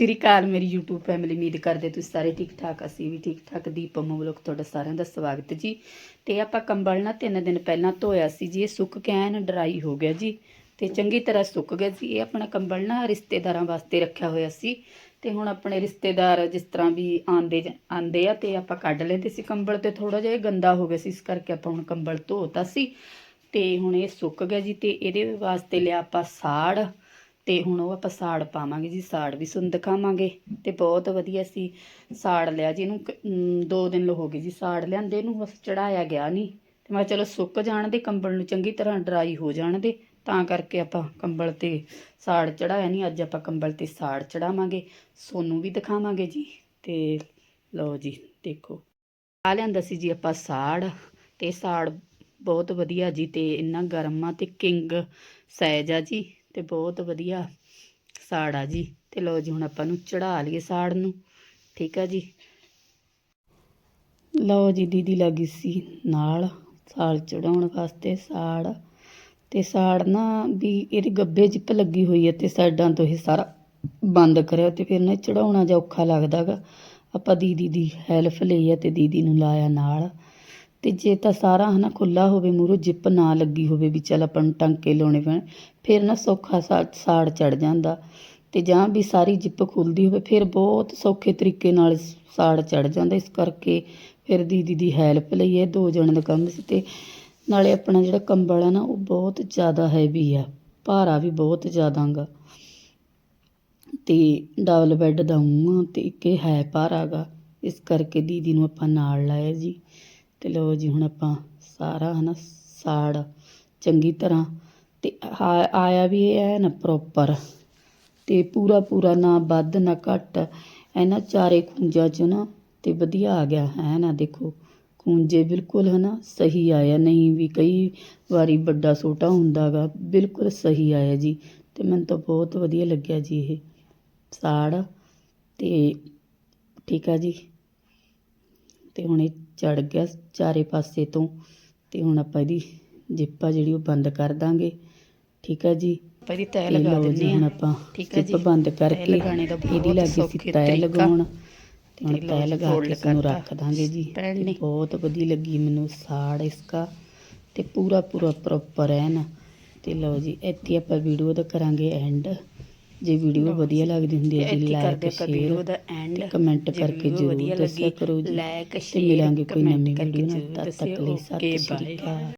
ਸ੍ਰੀ ਅਕਾਲ ਮੇਰੀ YouTube family ਉਮੀਦ ਕਰਦੇ ਤੁਸੀਂ ਸਾਰੇ ਠੀਕ ਠਾਕ ਅਸੀਂ ਵੀ ਠੀਕ ਠਾਕ ਦੀਪਮ ਵਲੋਗ ਤੁਹਾਡਾ ਸਾਰਿਆਂ ਦਾ ਸਵਾਗਤ ਜੀ। ਤੇ ਆਪਾਂ ਕੰਬਲ ਨਾ ਤਿੰਨ ਦਿਨ ਪਹਿਲਾਂ ਧੋਇਆ ਸੀ ਜੀ, ਇਹ ਸੁੱਕ ਕੇ ਐਨ ਡਰਾਈ ਹੋ ਗਿਆ ਜੀ। ਤੇ ਚੰਗੀ ਤਰ੍ਹਾਂ ਸੁੱਕ ਗਿਆ ਜੀ, ਇਹ ਆਪਣਾ ਕੰਬਲ ਨਾ ਰਿਸ਼ਤੇਦਾਰਾਂ ਵਾਸਤੇ ਰੱਖਿਆ ਹੋਇਆ ਸੀ। ਤੇ ਹੁਣ ਆਪਣੇ ਰਿਸ਼ਤੇਦਾਰ ਜਿਸ ਤਰ੍ਹਾਂ ਵੀ ਆਂਦੇ ਆਂਦੇ ਆ ਤੇ ਆਪਾਂ ਕੱਢ ਲੈਂਦੇ ਸੀ ਕੰਬਲ ਤੇ ਥੋੜਾ ਜਿਹਾ ਗੰਦਾ ਹੋ ਗਿਆ ਸੀ, ਇਸ ਕਰਕੇ ਆਪਾਂ ਹੁਣ ਕੰਬਲ ਧੋਤਾ ਸੀ। ਤੇ ਹੁਣ ਇਹ ਸੁੱਕ ਗਿਆ ਜੀ, ਤੇ ਇਹਦੇ ਵਾਸਤੇ ਲਿਆ ਆਪਾਂ ਸਾੜ। ਤੇ ਹੁਣ ਉਹ ਆਪਾਂ ਸਾੜ ਪਾਵਾਂਗੇ ਜੀ, ਸਾੜ ਵੀ ਸੁਣ ਦਿਖਾਵਾਂਗੇ ਤੇ ਬਹੁਤ ਵਧੀਆ ਸੀ, ਸਾੜ ਲਿਆ ਜੀ ਇਹਨੂੰ ਕ- ਦੋ ਦਿਨ ਹੋ ਗਏ ਜੀ ਸਾੜ ਲਿਆਂਦੇ, ਇਹਨੂੰ ਬਸ ਚੜਾਇਆ ਗਿਆ ਨਹੀਂ ਤੇ ਮੈਂ ਕਿਹਾ ਚਲੋ ਸੁੱਕ ਜਾਣ ਦੇ ਕੰਬਲ ਨੂੰ ਚੰਗੀ ਤਰ੍ਹਾਂ ਡਰਾਈ ਹੋ ਜਾਣ ਦੇ ਤਾਂ ਕਰਕੇ ਆਪਾਂ ਕੰਬਲ ਤੇ ਸਾੜ ਚੜਾਇਆ ਨਹੀਂ ਅੱਜ ਆਪਾਂ ਕੰਬਲ ਤੇ ਸਾੜ ਚੜਾਵਾਂਗੇ, ਸੋਨੂੰ ਵੀ ਦਿਖਾਵਾਂਗੇ ਜੀ ਤੇ ਲਓ ਜੀ, ਦੇਖੋ। ਆ ਲਿਆਂਦਾ ਸੀ ਜੀ ਆਪਾਂ ਸਾੜ ਤੇ ਸਾੜ ਬਹੁਤ ਵਧੀਆ ਜੀ ਤੇ ਇੰਨਾ ਗਰਮ ਆ ਤੇ ਕਿੰਗ ਸਾਈਜ਼ ਆ ਜੀ। ਤੇ ਬਹੁਤ ਵਧੀਆ ਸਾੜ ਆ ਜੀ। ਤੇ ਲਓ ਜੀ, ਹੁਣ ਆਪਾਂ ਨੂੰ ਚੜਾ ਲਈਏ ਸਾੜ ਨੂੰ। ਠੀਕ ਆ ਜੀ? ਲਓ ਜੀ, ਦੀਦੀ ਲੱਗੀ ਸੀ ਨਾਲ ਸਾੜ ਚੜਾਉਣ ਵਾਸਤੇ ਸਾੜ। ਤੇ ਸਾੜ ਨਾ ਵੀ ਇਹਦੇ ਗੱਬੇ ਜਿੱਪ ਲੱਗੀ ਹੋਈ ਹੈ ਤੇ ਸਾਈਡਾਂ ਤੋਂ ਇਹ ਸਾਰਾ ਬੰਦ ਕਰਿਆ ਤੇ ਫਿਰ ਨਾ ਚੜਾਉਣਾ ਜਿਹਾ ਔਖਾ ਲੱਗਦਾਗਾ ਆਪਾਂ ਦੀਦੀ ਦੀ ਹੈਲਪ ਲਈ ਹੈ ਤੇ ਦੀਦੀ ਨੂੰ ਲਾਇਆ ਨਾਲ। ਤੇ ਜੇ ਤਾਂ ਸਾਰਾ ਹਨਾ ਖੁੱਲਾ ਹੋਵੇ, ਮੂਰੋ ਜਿੱਪ ਨਾ ਲੱਗੀ ਹੋਵੇ ਵੀ ਚੱਲ ਆਪਾਂ ਨੂੰ ਟਾਂਕੇ ਲਾਉਣੇ ਪੈਣ, ਫਿਰ ਨਾ ਸੌਖਾ ਸਾ- ਸਾੜ ਚੜ ਜਾਂਦਾ। ਤੇ ਜਾਂ ਵੀ ਸਾਰੀ ਜਿੱਪ ਖੁੱਲਦੀ ਹੋਵੇ, ਫਿਰ ਬਹੁਤ ਸੌਖੇ ਤਰੀਕੇ ਨਾਲ ਸਾੜ ਚੜ ਜਾਂਦਾ। ਇਸ ਕਰਕੇ ਫਿਰ ਦੀਦੀ ਦੀ ਹੈਲਪ ਲਈ ਇਹ ਦੋ ਜਣ ਦਾ ਕੰਮ ਸੀ ਤੇ ਨਾਲੇ ਆਪਣਾ ਜਿਹੜਾ ਕੰਬਲ ਆ ਨਾ, ਉਹ ਬਹੁਤ ਜ਼ਿਆਦਾ ਹੈਵੀ ਆ। ਭਾਰਾ ਵੀ ਬਹੁਤ ਜ਼ਿਆਦਾ ਗਾ। ਤੇ ਡਬਲ ਬੈੱਡ ਦਾ ਊਂ ਆ ਤੇ ਇੱਕ ਇਹ ਹੈ ਭਾਰਾ ਗਾ। ਇਸ ਕਰਕੇ ਦੀਦੀ ਨੂੰ ਆਪਾਂ ਨਾਲ ਲਾਇਆ ਜੀ। ਤੇ ਲਓ ਜੀ ਹੁਣ ਆਪਾਂ ਸਾਰਾ ਹਨਾ ਸਾੜ ਚੰਗੀ ਤਰ੍ਹਾਂ ਤੇ ਆਇਆ ਵੀ ਇਹ ਹੈ ਨਾ ਪ੍ਰੋਪਰ ਤੇ ਪੂਰਾ ਪੂਰਾ ਨਾ ਵੱਧ ਨਾ ਘੱਟ ਇਹਨਾਂ ਚਾਰੇ ਖੂੰਜਾਂ 'ਚ ਨਾ ਤੇ ਵਧੀਆ ਆ ਗਿਆ ਹੈ ਨਾ ਦੇਖੋ ਖੂੰਜੇ ਬਿਲਕੁਲ ਹਨਾ ਸਹੀ ਆਇਆ ਨਹੀਂ ਵੀ ਕਈ ਵਾਰੀ ਵੱਡਾ ਛੋਟਾ ਹੁੰਦਾਗਾ ਬਿਲਕੁਲ ਸਹੀ ਆਇਆ ਜੀ ਤੇ ਮੈਨੂੰ ਤਾਂ ਬਹੁਤ ਵਧੀਆ ਲੱਗਿਆ ਜੀ ਇਹ ਸਾੜ ਤੇ ਠੀਕ ਆ ਜੀ ਤੇ ਹੁਣ ਇਹ ਚੜ ਗਿਆ ਚਾਰੇ ਪਾਸੇ ਤੋਂ ਤੇ ਹੁਣ ਆਪਾਂ ਇਹਦੀ ਜਿੱਪ ਆ ਜਿਹੜੀ ਉਹ ਬੰਦ ਕਰ ਦਾਂਗੇ ਠੀਕ ਆ ਜੀ ਆਪਾਂ ਇਹਦੀ ਤੈਅ ਲਗਾ ਦਿੰਦੇ ਹੁਣ ਆਪਾਂ ਜਿੱਪ। ਬੰਦ ਕਰਕੇ ਇਹਦੀ ਲੱਗੀ ਸੀ ਤੈਅ। ਲਗਾਉਣ ਤੇ ਹੁਣ ਤੈਅ ਲਗਾ ਕੇ ਇਸ ਨੂੰ। ਰੱਖ ਦਾਂਗੇ ਜੀ। ਬਹੁਤ ਵਧੀਆ ਲੱਗੀ ਮੈਨੂੰ ਸਾੜ ਇਸਕਾ ਤੇ ਪੂਰਾ ਪੂਰਾ ਪ੍ਰੋਪਰ ਹੈ ਨਾ ਤੇ ਲਓ ਜੀ ਇੱਥੇ ਆਪਾਂ ਵੀਡੀਓ ਦਾ ਕਰਾਂਗੇ ਐਂਡ ਜੇ ਵੀਡੀਓ ਵਧੀਆ ਲੱਗਦੀ ਹੁੰਦੀ ਹੈ ਜੀ ਲਾਈਕ ਸ਼ੇਅਰ ਦਾ ਐਂਡ ਤੇ ਕਮੈਂਟ ਕਰਕੇ ਜ਼ਰੂਰ ਦੱਸਿਆ ਕਰੋ ਜੀ। ਲਾਈਕ ਤੇ ਮਿਲਾਂਗੇ ਕੋਈ ਨਵੀਂ ਵੀਡੀਓ ਨਾਲ। ਤਦ ਤੱਕ। ਲਈ ਸਤਿ ਸ਼੍ਰੀ। ਅਕਾਲ।